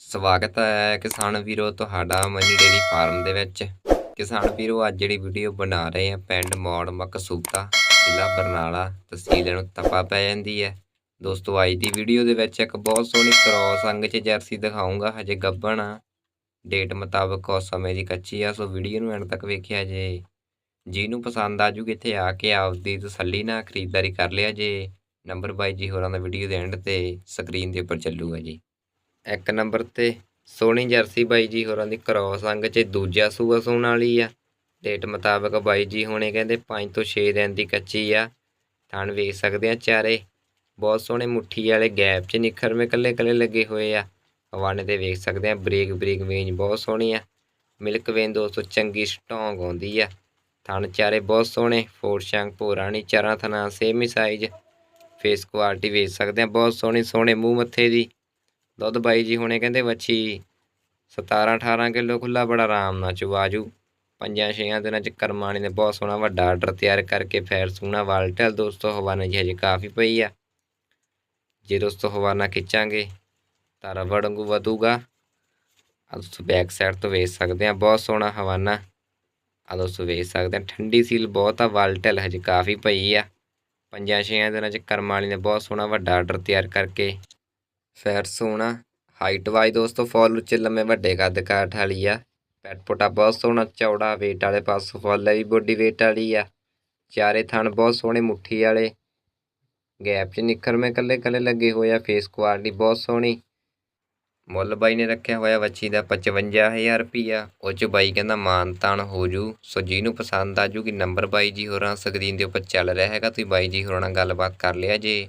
ਸਵਾਗਤ ਹੈ ਕਿਸਾਨ ਵੀਰੋ ਤੁਹਾਡਾ ਮਨੀ ਡੇਰੀ ਫਾਰਮ ਦੇ ਵਿੱਚ। ਕਿਸਾਨ ਵੀਰੋ, ਅੱਜ ਜਿਹੜੀ ਵੀਡੀਓ ਬਣਾ ਰਹੇ ਆ ਪਿੰਡ ਮੌੜ ਮਕਸੂਤਾ ਜ਼ਿਲ੍ਹਾ ਬਰਨਾਲਾ, ਤਹਿਸੀਲ ਨੂੰ ਤਪਾ ਪੈ ਜਾਂਦੀ ਹੈ। ਦੋਸਤੋ, ਅੱਜ ਦੀ ਵੀਡੀਓ ਦੇ ਵਿੱਚ ਇੱਕ ਬਹੁਤ ਸੋਹਣੀ ਕਰੋਸ ਅੰਗ 'ਚ ਜਰਸੀ ਦਿਖਾਉਂਗਾ ਹਜੇ ਗੱਭਣ ਆ। ਡੇਟ ਮੁਤਾਬਕ ਉਸ ਸਮੇਂ ਦੀ ਕੱਚੀ ਆ, ਸੋ ਵੀਡੀਓ ਨੂੰ ਐਂਡ ਤੱਕ ਵੇਖਿਆ ਜੇ। ਜਿਹਨੂੰ ਪਸੰਦ ਆ ਜੂਗੀ, ਇੱਥੇ ਆ ਕੇ ਆਪਦੀ ਤਸੱਲੀ ਨਾਲ ਖਰੀਦਦਾਰੀ ਕਰ ਲਿਆ ਜੇ। ਨੰਬਰ ਬਾਈ ਜੀ ਹੋਰਾਂ ਦਾ ਵੀਡੀਓ ਦੇ ਐਂਡ ਤੇ ਸਕਰੀਨ ਦੇ ਉੱਪਰ ਚੱਲੂਗਾ ਜੀ। ਇੱਕ ਨੰਬਰ ਤੇ ਸੋਹਣੀ ਜਰਸੀ ਬਾਈ ਜੀ ਹੋਰਾਂ ਦੀ ਕ੍ਰੋਸ ਅੰਗ 'ਚ ਦੂਜਾ ਸੂਆ ਸੂਣ ਵਾਲੀ ਆ। ਡੇਟ ਮੁਤਾਬਕ ਬਾਈ ਜੀ ਹੋਣੇ ਕਹਿੰਦੇ 5 ਤੋਂ 6 ਦਿਨ ਦੀ ਕੱਚੀ ਆ। ਥਣ ਵੇਖ ਸਕਦੇ ਆ ਚਾਰੇ। ਬਹੁਤ ਸੋਹਣੇ ਮੁੱਠੀ ਵਾਲੇ ਗੈਪ 'ਚ ਨਿਖਰਵੇਂ ਕੱਲੇ ਕੱਲੇ ਲੱਗੇ ਹੋਏ ਆ। ਹਵਾਨੇ ਤੇ ਵੇਖ ਸਕਦੇ ਆ, ਬਰੀਕ ਬਰੀਕ ਵੇਂਜ ਬਹੁਤ ਸੋਹਣੀ ਆ। ਮਿਲਕ ਵੇਨ ਦੋਸਤੋ ਚੰਗੀ ਸਟਰੋਂਗ ਆਉਂਦੀ ਆ। ਥਣ ਚਾਰੇ ਬਹੁਤ ਸੋਹਣੇ, ਫੋਰ ਸ਼ੰਗ ਭੋਰਾਣੀ ਚਾਰਾਂ ਥਣਾ ਸੇਮ ਹੀ ਸਾਈਜ਼ ਫੇਸ ਕੁਆਲਿਟੀ ਵੇਖ ਸਕਦੇ ਆ, ਬਹੁਤ ਸੋਹਣੀ, ਸੋਹਣੇ ਮੂੰਹ ਮੱਥੇ ਦੀ। ਦੁੱਧ ਬਾਈ ਜੀ ਹੁਣੇ ਕਹਿੰਦੇ ਵੱਛੀ 17 18 ਕਿਲੋ ਖੁੱਲਾ ਬੜਾ ਆਰਾਮ ਨਾਲ ਚੁਵਾਜੂ ਪੰਜਾਂ, ਛੇਆਂ ਦਿਨਾਂ ਚ ਕਰਮਾਣੀ ਨੇ ਬਹੁਤ ਸੋਹਣਾ ਵੱਡਾ ਆਰਡਰ ਤਿਆਰ ਕਰਕੇ ਫੈਰ ਸੂਣਾ ਵਾਲਟਲ ਦੋਸਤੋ ਹਵਾਨਾ ਜੀ ਹਜੇ ਕਾਫੀ ਪਈ ਆ। ਜੇ ਦੋਸਤੋ ਹਵਾਨਾ ਖਿੱਚਾਂਗੇ ਤਾਂ ਰਬੜ ਵਾਂਗੂ ਵਧੂਗਾ। ਆ ਦੋਸਤੋ ਬੈਕ ਸਾਈਡ ਤੋਂ ਵੇਚ ਸਕਦੇ ਆ ਬਹੁਤ ਸੋਹਣਾ ਹਵਾਨਾ। ਆ ਦੋਸਤੋ ਵੇਚ ਸਕਦੇ ਆ ਠੰਡੀ ਸੀਲ ਬਹੁਤ ਆ ਵਾਲਟਲ ਹਜੇ ਕਾਫੀ ਪਈ ਆ। ਪੰਜਾਂ, ਛੇਆਂ ਦਿਨਾਂ ਚ ਕਰਮਾਲੀ ਨੇ ਬਹੁਤ ਸੋਹਣਾ ਵੱਡਾ ਆਰਡਰ ਤਿਆਰ ਕਰਕੇ ਫੈਟ ਸੋਹਣਾ ਹਾਈਟ ਵਾਈ ਦੋਸਤੋ ਫੁੱਲ ਉੱਚੇ ਲੰਮੇ ਵੱਡੇ ਕੱਦ ਕਾਠ ਵਾਲੀ ਆ। ਪੈਟ ਪੋਟਾ ਬਹੁਤ ਸੋਹਣਾ, ਚੌੜਾ weight ਵਾਲੇ ਪਾਸੋਂ ਫੁੱਲ ਵੀ ਬੋਡੀ weight ਵਾਲੀ ਆ। ਚਾਰੇ ਥਣ ਬਹੁਤ ਸੋਹਣੇ ਮੁੱਠੀ ਵਾਲੇ। ਗੈਪ 'ਚ ਨਿਖਰਵੇਂ ਕੱਲੇ ਕੱਲੇ ਲੱਗੇ ਹੋਏ ਆ ਫੇਸ ਕੁਆਲਿਟੀ ਬਹੁਤ ਸੋਹਣੀ। ਮੁੱਲ ਬਾਈ ਨੇ ਰੱਖਿਆ ਹੋਇਆ ਵੱਛੀ ਦਾ 55000 ਰੁਪਈਆ। ਉਹ 'ਚ ਬਾਈ ਕਹਿੰਦਾ ਮਾਨ ਤਾਨ ਹੋ ਜੂ। ਸੋ ਜਿਹਨੂੰ ਪਸੰਦ ਆ ਜੂਗੀ ਨੰਬਰ ਬਾਈ ਜੀ ਹੋਰਾਂ, ਸਕਰੀਨ ਦੇ ਉੱਪਰ ਚੱਲ ਰਿਹਾ ਹੈਗਾ, ਤੁਸੀਂ ਬਾਈ ਜੀ ਹੋਰਾਂ ਨਾਲ ਗੱਲਬਾਤ ਕਰ ਲਿਆ ਜੇ।